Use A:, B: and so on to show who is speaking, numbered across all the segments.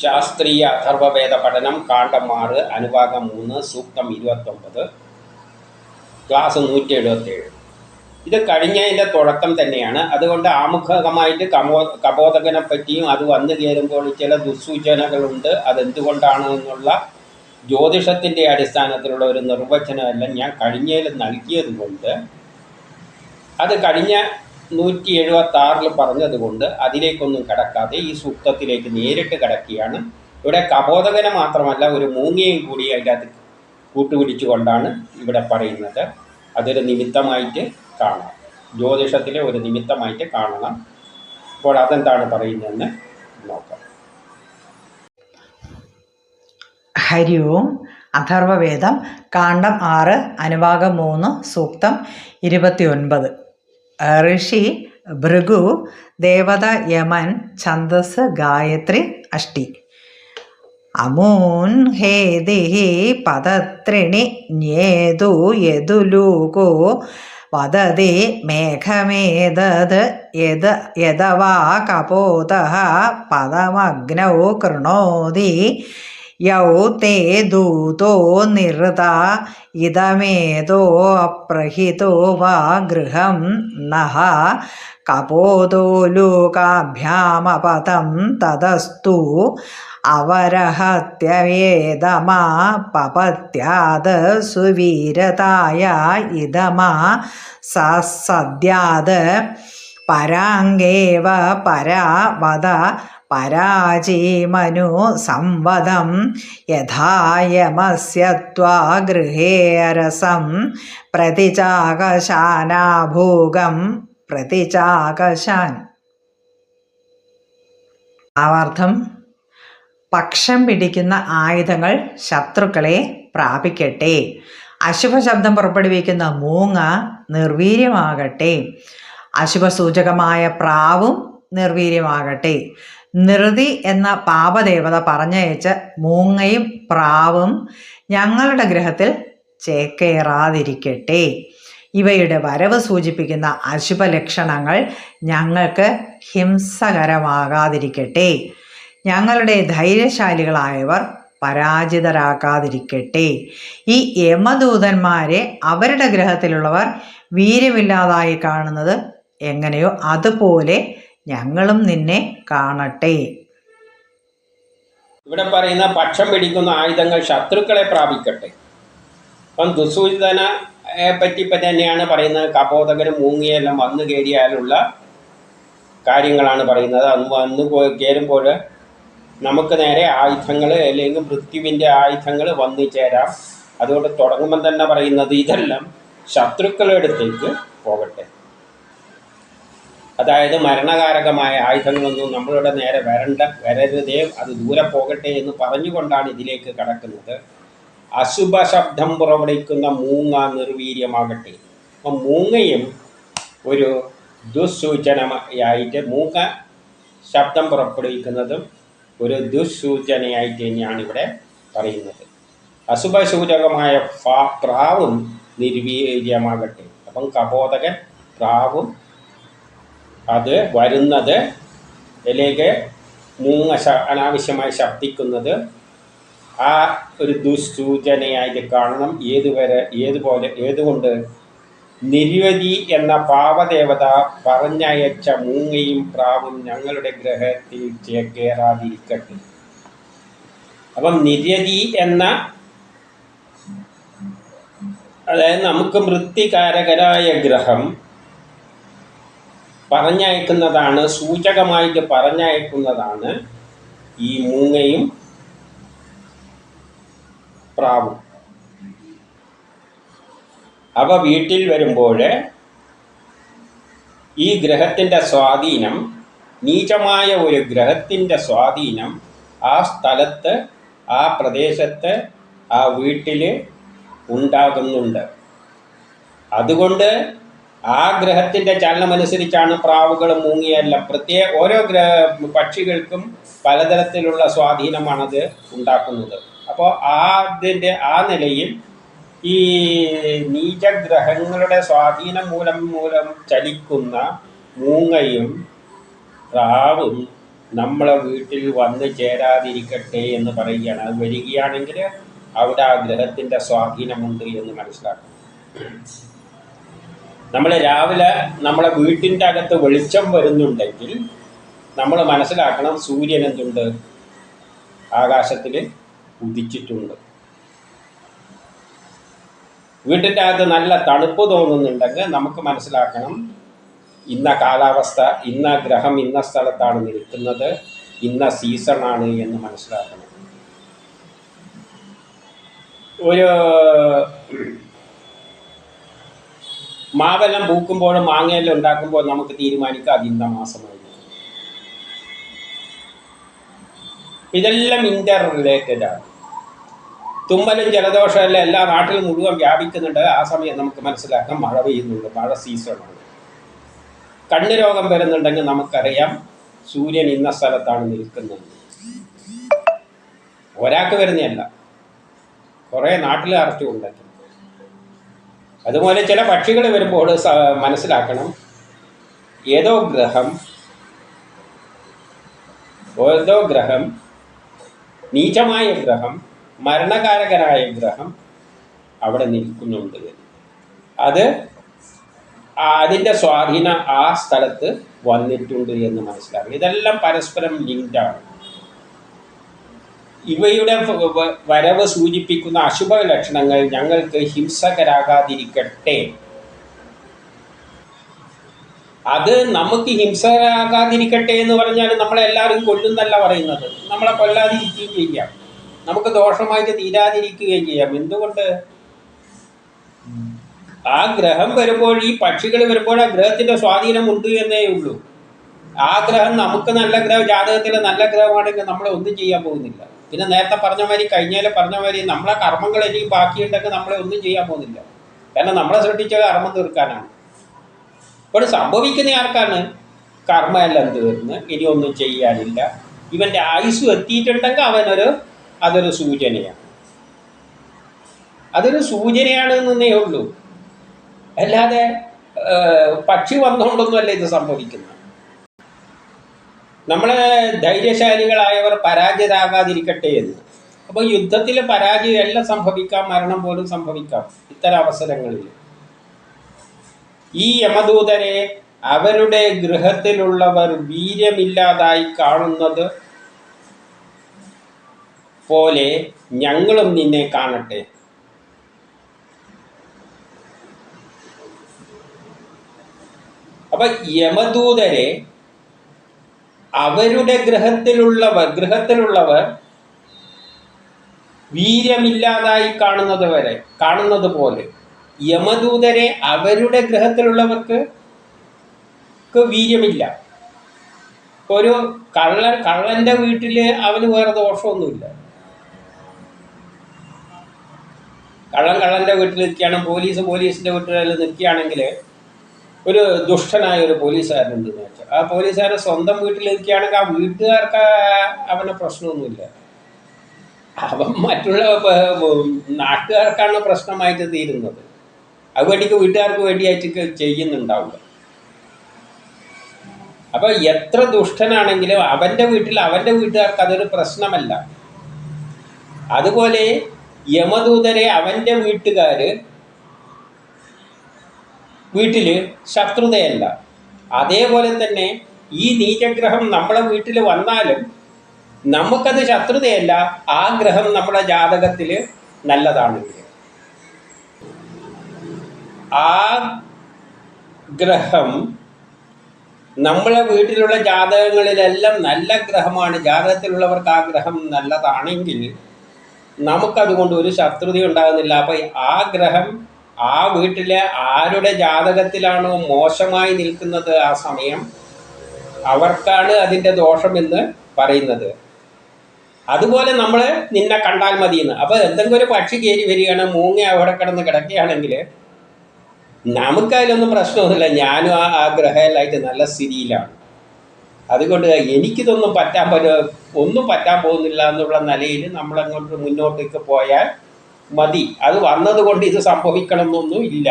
A: ശാസ്ത്രീയ അഥർവവേദ പഠനം കാണ്ടം ആറ് അനുഭാഗം മൂന്ന് സൂക്തം ഇരുപത്തൊമ്പത് ക്ലാസ് നൂറ്റി എഴുപത്തേഴ് ഇത് കഴിഞ്ഞതിന്റെ തുടക്കം തന്നെയാണ്. അതുകൊണ്ട് ആമുഖമായിട്ട് കമോ കബോധകനെ പറ്റിയും അത് വന്നു കയറുമ്പോൾ ചില ദുസ്സൂചനകളുണ്ട്. അതെന്തുകൊണ്ടാണ് എന്നുള്ള ജ്യോതിഷത്തിന്റെ അടിസ്ഥാനത്തിലുള്ള ഒരു നിർവചനമെല്ലാം ഞാൻ കഴിഞ്ഞതിൽ നൽകിയതുകൊണ്ട്. അത് കഴിഞ്ഞ നൂറ്റി എഴുപത്തി ആറിൽ പറഞ്ഞതുകൊണ്ട് അതിലേക്കൊന്നും കടക്കാതെ ഈ സൂക്തത്തിലേക്ക് നേരിട്ട് കടക്കുകയാണ്. ഇവിടെ കബോധകനെ മാത്രമല്ല ഒരു മൂങ്ങയും കൂടി അതിന്റെ അത് കൂട്ടുപിടിച്ചുകൊണ്ടാണ് ഇവിടെ പറയുന്നത്. അതൊരു നിമിത്തമായിട്ട് കാണാം. ജ്യോതിഷത്തിലെ ഒരു നിമിത്തമായിട്ട് കാണണം. അപ്പോൾ അതെന്താണ് പറയുന്നതെന്ന് നോക്കാം.
B: ഹരി ഓം അഥർവവേദം കാണ്ഡം ആറ് അനുഭാഗം മൂന്ന് സൂക്തം ഇരുപത്തി ഒൻപത് ഋഷി ഭൃഗു ദേവത യമൻ ഛന്ദസ് ഗായത്രി അഷ്ടി. അമൂൻ ഹേദിഹി പദത്രിണി ജ്ഞേതു യദുലൂകോ. വദതി മേഘമേതത് യദ യദവാ കപോതഃ പദമഗ്നൗ കൃണോതി. യൗ തേ ദൂതോ നിറത ഇതമേതോ അപ്രഹിതോ വാ ഗൃഹം നഹ കപോതോലൂകാഭ്യാമപതം തതസ്തു അവരഹത്യവേദമാ പപത്യാത് സുവീരതായ ഇതമാ സദ്യാത് പരാങ്കേവ പരാവത പരാജീമനു സംവദം യഥായമസ്യ ത്വാഗൃഹേരസം പ്രതിചാകശാനാഭൂകം പ്രതിചാകശാൻ. ആവാർത്ഥം പക്ഷം പിടിക്കുന്ന ആയുധങ്ങൾ ശത്രുക്കളെ പ്രാപിക്കട്ടെ. അശുഭ ശബ്ദം പുറപ്പെടുവിക്കുന്ന മൂങ്ങ നിർവീര്യമാകട്ടെ. അശുഭസൂചകമായ പ്രാവും നിർവീര്യമാകട്ടെ. നിർതി എന്ന പാപദേവത പറഞ്ഞയച്ച മൂങ്ങയും പ്രാവും ഞങ്ങളുടെ ഗ്രഹത്തിൽ ചേക്കേറാതിരിക്കട്ടെ. ഇവയുടെ വരവ് സൂചിപ്പിക്കുന്ന അശുഭ ലക്ഷണങ്ങൾ ഞങ്ങൾക്ക് ഹിംസകരമാകാതിരിക്കട്ടെ. ഞങ്ങളുടെ ധൈര്യശാലികളായവർ പരാജിതരാക്കാതിരിക്കട്ടെ. ഈ യമദൂതന്മാരെ അവരുടെ ഗ്രഹത്തിലുള്ളവർ വീര്യമില്ലാതായി കാണുന്നത് എങ്ങനെയോ അതുപോലെ ഞങ്ങളും നിന്നെ കാണട്ടെ.
A: ഇവിടെ പറയുന്ന പക്ഷം പിടിക്കുന്ന ആയുധങ്ങൾ ശത്രുക്കളെ പ്രാപിക്കട്ടെ. അപ്പം ദുസൂചന പറ്റി തന്നെയാണ് പറയുന്നത്. കപോതകരും മൂങ്ങിയെല്ലാം വന്നു കയറിയാലുള്ള കാര്യങ്ങളാണ് പറയുന്നത്. അന്ന് വന്ന് കയറുമ്പോൾ നമുക്ക് നേരെ ആയുധങ്ങൾ അല്ലെങ്കിൽ മൃത്യുവിന്റെ ആയുധങ്ങൾ വന്നു ചേരാം. അതുകൊണ്ട് തുടങ്ങുമ്പം തന്നെ പറയുന്നത് ഇതെല്ലാം ശത്രുക്കളുടെ അടുത്തേക്ക് പോകട്ടെ. അതായത് മരണകാരകമായ ആയുധങ്ങളൊന്നും നമ്മളുടെ നേരെ വരണ്ട വരരുതേ അത് ദൂരെ പോകട്ടെ എന്ന് പറഞ്ഞുകൊണ്ടാണ് ഇതിലേക്ക് കടക്കുന്നത്. അശുഭ ശബ്ദം പുറപ്പെടുവിക്കുന്ന മൂങ്ങ നിർവീര്യമാകട്ടെ. അപ്പം മൂങ്ങയും ഒരു ദുസ്സൂചനയായിട്ട് മൂങ്ങ ശബ്ദം പുറപ്പെടുവിക്കുന്നതും ഒരു ദുസ്സൂചനയായിട്ട് തന്നെയാണ് ഇവിടെ പറയുന്നത് അശുഭസൂചകമായ സൂചകമായ പ്രാവും നിർവീര്യമാകട്ടെ. അപ്പം കബോധകൻ പ്രാവും അത് വരുന്നത് ഇതിലേക്ക് മൂങ്ങ അനാവശ്യമായി ശബ്ദിക്കുന്നത് ആ ഒരു ദുസ്സൂചനയായിട്ട് കാണണം. ഏതുവരെ ഏതുപോലെ ഏതുകൊണ്ട്? നിരവധി എന്ന പാവദേവത പറഞ്ഞയച്ച മൂങ്ങയും പ്രാവും ഞങ്ങളുടെ ഗ്രഹത്തിൽ ചേക്കേറാതിരിക്കട്ടെ അപ്പം നിരതി എന്ന അതായത് നമുക്ക് മൃത്തികാരകരായ ഗ്രഹം പറഞ്ഞയക്കുന്നതാണ് സൂചകമായിട്ട് പറഞ്ഞയക്കുന്നതാണ് ഈ മൂങ്ങയും പ്രാവും. അവ വീട്ടിൽ വരുമ്പോൾ ഈ ഗ്രഹത്തിന്റെ സ്വാധീനം നീചമായ ഒരു ഗ്രഹത്തിന്റെ സ്വാധീനം ആ സ്ഥലത്ത് ആ പ്രദേശത്ത് ആ വീട്ടിൽ ഉണ്ടാകുന്നുണ്ട്. അതുകൊണ്ട് ആ ഗ്രഹത്തിന്റെ ചലനമനുസരിച്ചാണ് പ്രാവുകൾ മൂങ്ങിയല്ല. പ്രത്യേക ഓരോ ഗ്രഹ പക്ഷികൾക്കും പലതരത്തിലുള്ള സ്വാധീനമാണത് ഉണ്ടാക്കുന്നത്. അപ്പോൾ ആ ആ നിലയിൽ ഈ നീചഗ്രഹങ്ങളുടെ സ്വാധീനം മൂലം മൂലം ചലിക്കുന്ന മൂങ്ങയും പ്രാവും നമ്മളെ വീട്ടിൽ വന്ന് ചേരാതിരിക്കട്ടെ എന്ന് പറയുകയാണ്. അത് വരികയാണെങ്കിൽ അവിടെ ആ ഗ്രഹത്തിന്റെ സ്വാധീനമുണ്ട് എന്ന് മനസ്സിലാക്കണം നമ്മൾ രാവിലെ നമ്മളെ വീട്ടിന്റെ അകത്ത് വെളിച്ചം വരുന്നുണ്ടെങ്കിൽ നമ്മൾ മനസ്സിലാക്കണം സൂര്യൻ എന്തുണ്ട്? ആകാശത്തിൽ ഉദിച്ചിട്ടുണ്ട്. വീട്ടിന്റെ അകത്ത് നല്ല തണുപ്പ് തോന്നുന്നുണ്ടെങ്കിൽ നമുക്ക് മനസ്സിലാക്കണം ഇന്ന കാലാവസ്ഥ ഇന്ന ഗ്രഹം ഇന്ന സ്ഥലത്താണ് നിൽക്കുന്നത് ഇന്ന സീസണാണ് എന്ന് മനസ്സിലാക്കണം. ഒരു മാവെല്ലാം പൂക്കുമ്പോഴും മാങ്ങയെല്ലാം ഉണ്ടാക്കുമ്പോൾ നമുക്ക് തീരുമാനിക്കാം അത് ഇന്ന മാസമായിരിക്കും ഇതെല്ലാം ഇന്റർ റിലേറ്റഡ് ആണ്. തുമ്മലും ജലദോഷമെല്ലാം എല്ലാ നാട്ടിലും മുഴുവൻ വ്യാപിക്കുന്നുണ്ട്. ആ സമയം നമുക്ക് മനസ്സിലാക്കാം മഴ പെയ്യുന്നുണ്ട് മഴ സീസണാണ് കണ്ണു രോഗം വരുന്നുണ്ടെങ്കിൽ നമുക്കറിയാം സൂര്യൻ ഇന്ന സ്ഥലത്താണ് നിൽക്കുന്നത്. ഒരാൾക്ക് വരുന്നതല്ല. കുറേ നാട്ടിൽ അറിച്ചുകൊണ്ടൊക്കെ അതുപോലെ ചില പക്ഷികൾ വരുമ്പോൾ മനസ്സിലാക്കണം. ഏതോ ഗ്രഹം ഏതോ ഗ്രഹം നീചമായ ഗ്രഹം മരണകാരകനായ ഗ്രഹം അവിടെ നിൽക്കുന്നുണ്ട്. അത് അതിന്റെ സ്വാധീനം ആ സ്ഥലത്ത് വന്നിട്ടുണ്ട് എന്ന് മനസ്സിലാക്കണം. ഇതെല്ലാം പരസ്പരം ലിങ്കാണ് ഇവയുടെ വരവ് സൂചിപ്പിക്കുന്ന അശുഭ ലക്ഷണങ്ങൾ ഞങ്ങൾക്ക് ഹിംസകരാകാതിരിക്കട്ടെ. അത് നമുക്ക് ഹിംസകരാകാതിരിക്കട്ടെ എന്ന് പറഞ്ഞാൽ നമ്മളെല്ലാവരും കൊല്ലുന്നല്ല പറയുന്നത്. നമ്മളെ കൊല്ലാതിരിക്കുകയും ചെയ്യാം. നമുക്ക് ദോഷമായിട്ട് തീരാതിരിക്കുകയും ചെയ്യാം. എന്തുകൊണ്ട്? ആ ഗ്രഹം വരുമ്പോൾ ഈ പക്ഷികൾ വരുമ്പോൾ ആ ഗ്രഹത്തിന്റെ സ്വാധീനം ഉണ്ട് എന്നേ ഉള്ളൂ. ആ ഗ്രഹം നമുക്ക് നല്ല ഗ്രഹം ജാതകത്തിലെ നല്ല ഗ്രഹമാണെങ്കിൽ നമ്മളെ ഒന്നും ചെയ്യാൻ പോകുന്നില്ല. പിന്നെ നേരത്തെ പറഞ്ഞ മാതിരി കഴിഞ്ഞാൽ പറഞ്ഞ മാതിരി നമ്മളെ കർമ്മങ്ങൾ ഇനിയും ബാക്കിയുണ്ടെങ്കിൽ നമ്മളെ ഒന്നും ചെയ്യാൻ പോകുന്നില്ല. കാരണം നമ്മളെ ശ്രദ്ധിച്ച കർമ്മം തീർക്കാനാണ്. ഇപ്പോൾ സംഭവിക്കുന്ന ആർക്കാണ് കർമ്മമെല്ലാം തീർന്ന് ഇനി ഒന്നും ചെയ്യാനില്ല. ഇവന്റെ ആയുസ് എത്തിയിട്ടുണ്ടെങ്കിൽ അവനൊരു അതൊരു സൂചനയാണ്. അതൊരു സൂചനയാണ് എന്നേ ഉള്ളൂ. അല്ലാതെ പക്ഷി വന്നുകൊണ്ടൊന്നുമല്ല ഇത് സംഭവിക്കുന്നത്. നമ്മളെ ധൈര്യശാലികളായവർ പരാജിതരാകാതിരിക്കട്ടെ എന്ന്. അപ്പോൾ യുദ്ധത്തിൽ പരാജയം എല്ലാം സംഭവിക്കാം മരണം പോലും സംഭവിക്കാം ഇത്തരം അവസരങ്ങളിൽ ഈ യമദൂതരെ അവരുടെ ഗൃഹത്തിലുള്ളവർ വീര്യമില്ലാതായി കാണുന്നത് പോലെ ഞങ്ങളും നിന്നെ കാണട്ടെ. അപ്പൊ യമദൂതരെ അവരുടെ ഗ്രഹത്തിലുള്ളവർ ഗ്രഹത്തിലുള്ളവർ വീര്യമില്ലാതായി കാണുന്നത് വരെ കാണുന്നത് പോലെ. യമദൂതരെ അവരുടെ ഗ്രഹത്തിലുള്ളവർക്ക് വീര്യമില്ല. ഒരു കള്ളൻ കള്ളന്റെ വീട്ടിൽ അവന് വേറെ ദോഷമൊന്നുമില്ല. കള്ളൻ കള്ളന്റെ വീട്ടിൽ നിൽക്കുകയാണ് പോലീസ് പോലീസിന്റെ വീട്ടിൽ നിൽക്കുകയാണെങ്കിൽ ഒരു ദുഷ്ടനായ ഒരു പോലീസുകാരനുണ്ട് വെച്ചാൽ ആ പോലീസുകാരൻ സ്വന്തം വീട്ടിലിരിക്കുകയാണെങ്കിൽ ആ വീട്ടുകാർക്ക് അവന് പ്രശ്നമൊന്നുമില്ല. അവൻ മറ്റുള്ള നാട്ടുകാർക്കാണ് പ്രശ്നമായിട്ട് തീരുന്നത്. അത് വേണ്ടിക്ക് വീട്ടുകാർക്ക് വേണ്ടിയായിട്ട് ചെയ്യുന്നുണ്ടാവില്ല അപ്പൊ എത്ര ദുഷ്ടനാണെങ്കിലും അവന്റെ വീട്ടിൽ അവന്റെ വീട്ടുകാർക്ക് അതൊരു പ്രശ്നമല്ല. അതുപോലെ യമദൂതരെ അവന്റെ വീട്ടുകാര് വീട്ടിൽ ശത്രുതയല്ല. അതേപോലെ തന്നെ ഈ നീചഗ്രഹം നമ്മളെ വീട്ടിൽ വന്നാലും നമുക്കത് ശത്രുതയല്ല ആ ഗ്രഹം നമ്മുടെ ജാതകത്തിൽ നല്ലതാണ്. ആ ഗ്രഹം നമ്മളെ വീട്ടിലുള്ള ജാതകങ്ങളിലെല്ലാം നല്ല ഗ്രഹമാണ് ജാതകത്തിലുള്ളവർക്ക് ആ ഗ്രഹം നല്ലതാണെങ്കിൽ നമുക്കതുകൊണ്ട് ഒരു ശത്രുത ഉണ്ടാകുന്നില്ല അപ്പം ആ ഗ്രഹം ആ വീട്ടിലെ ആരുടെ ജാതകത്തിലാണോ മോശമായി നിൽക്കുന്നത് ആ സമയം അവർക്കാണ് അതിന്റെ ദോഷമെന്ന് പറയുന്നത്. അതുപോലെ നമ്മൾ നിന്നെ കണ്ടാൽ മതിയെന്ന്. അപ്പോൾ എന്തെങ്കിലും ഒരു പക്ഷി കയറി വരികയാണ് മൂങ്ങ അവിടെ കിടന്ന് കിടക്കുകയാണെങ്കിൽ നമുക്കതിലൊന്നും പ്രശ്നമൊന്നുമില്ല. ഞാനും ആ ആ ഗ്രഹമായിട്ട് നല്ല സ്ഥിതിയിലാണ്. അതുകൊണ്ട് എനിക്കിതൊന്നും പറ്റാൻ പറ്റും ഒന്നും പറ്റാൻ പോകുന്നില്ല എന്നുള്ള നിലയിൽ നമ്മളങ്ങോട്ട് മുന്നോട്ടേക്ക് പോയാൽ മതി. അത് വന്നതുകൊണ്ട് ഇത് സംഭവിക്കണം എന്നൊന്നും ഇല്ല.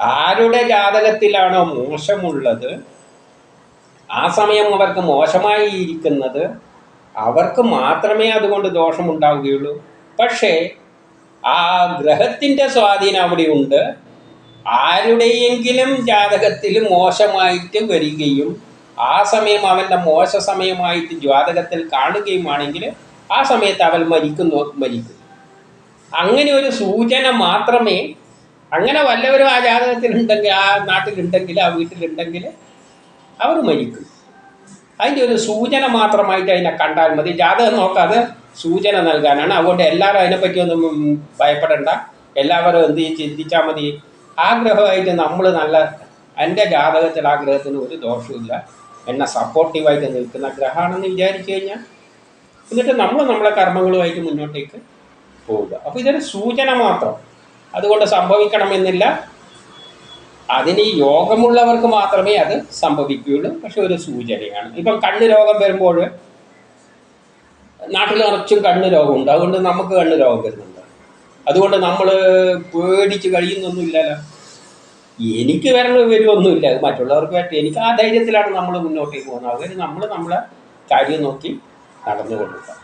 A: ആരുടെ ജാതകത്തിലാണോ മോശമുള്ളത് ആ സമയം അവർക്ക് മോശമായി ഇരിക്കുന്നത് അവർക്ക് മാത്രമേ അതുകൊണ്ട് ദോഷമുണ്ടാവുകയുള്ളൂ. പക്ഷേ ആ ഗ്രഹത്തിന്റെ സ്വാധീനം അവിടെയുണ്ട് ആരുടെയെങ്കിലും ജാതകത്തിൽ മോശമായിട്ട് വരികയും ആ സമയം അവന്റെ മോശ സമയമായിട്ട് ജാതകത്തിൽ കാണുകയുമാണെങ്കിൽ ആ സമയത്ത് അവൻ മരിക്കുന്നു മരിക്കും. അങ്ങനെ ഒരു സൂചന മാത്രമേ അങ്ങനെ വല്ലവരും ആ ജാതകത്തിലുണ്ടെങ്കിൽ ആ നാട്ടിലുണ്ടെങ്കിൽ ആ വീട്ടിലുണ്ടെങ്കിൽ അവർ മരിക്കും. അതിന്റെ ഒരു സൂചന മാത്രമായിട്ട് അതിനെ കണ്ടാൽ മതി. ജാതകം നോക്കാതെ സൂചന നൽകാനാണ്. അതുകൊണ്ട് എല്ലാവരും അതിനെപ്പറ്റി ഒന്നും ഭയപ്പെടേണ്ട. എല്ലാവരും എന്ത് ചിന്തിച്ചാൽ മതി. ആഗ്രഹമായിട്ട് നമ്മൾ നല്ല എന്റെ ജാതകത്തിൽ ആഗ്രഹത്തിന് ഒരു ദോഷമില്ല എന്നെ സപ്പോർട്ടീവായിട്ട് നിൽക്കുന്ന ഗ്രഹമാണെന്ന് വിചാരിച്ചു കഴിഞ്ഞാൽ എന്നിട്ട് നമ്മൾ നമ്മളെ കർമ്മങ്ങളുമായിട്ട് മുന്നോട്ടേക്ക് പോവുക അപ്പോൾ ഇതൊരു സൂചന മാത്രം. അതുകൊണ്ട് സംഭവിക്കണമെന്നില്ല. അതിന് ഈ യോഗമുള്ളവർക്ക് മാത്രമേ അത് സംഭവിക്കുകയുള്ളൂ. പക്ഷെ ഒരു സൂചനയാണ്. ഇപ്പം കണ്ണ് രോഗം വരുമ്പോൾ നാട്ടിൽ നിറച്ചും കണ്ണ് രോഗമുണ്ട് അതുകൊണ്ട് നമുക്ക് കണ്ണ് രോഗം വരുന്നുണ്ട്. അതുകൊണ്ട് നമ്മൾ പേടിച്ച് കഴിയുന്നൊന്നുമില്ലല്ലോ എനിക്ക് വരണ വരുമൊന്നുമില്ല മറ്റുള്ളവർക്ക് പറ്റും എനിക്ക് ആ ധൈര്യത്തിലാണ് നമ്മൾ മുന്നോട്ടേക്ക് പോകുന്നത്. അവർ നമ്മൾ നമ്മളെ കാര്യം നോക്കി നടന്നു കൊണ്ടുപോകുക